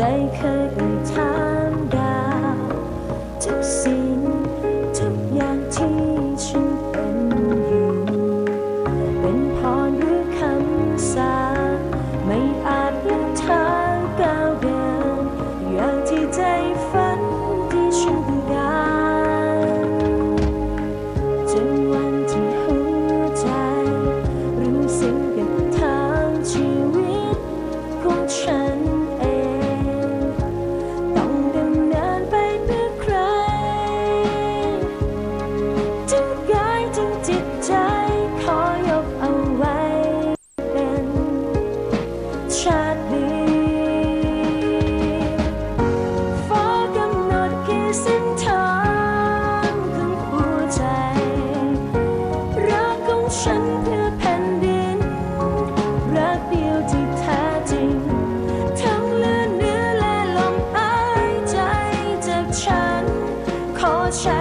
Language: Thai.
ใจเคยเอ่ยถามดาวทุกสิ่ง was shining.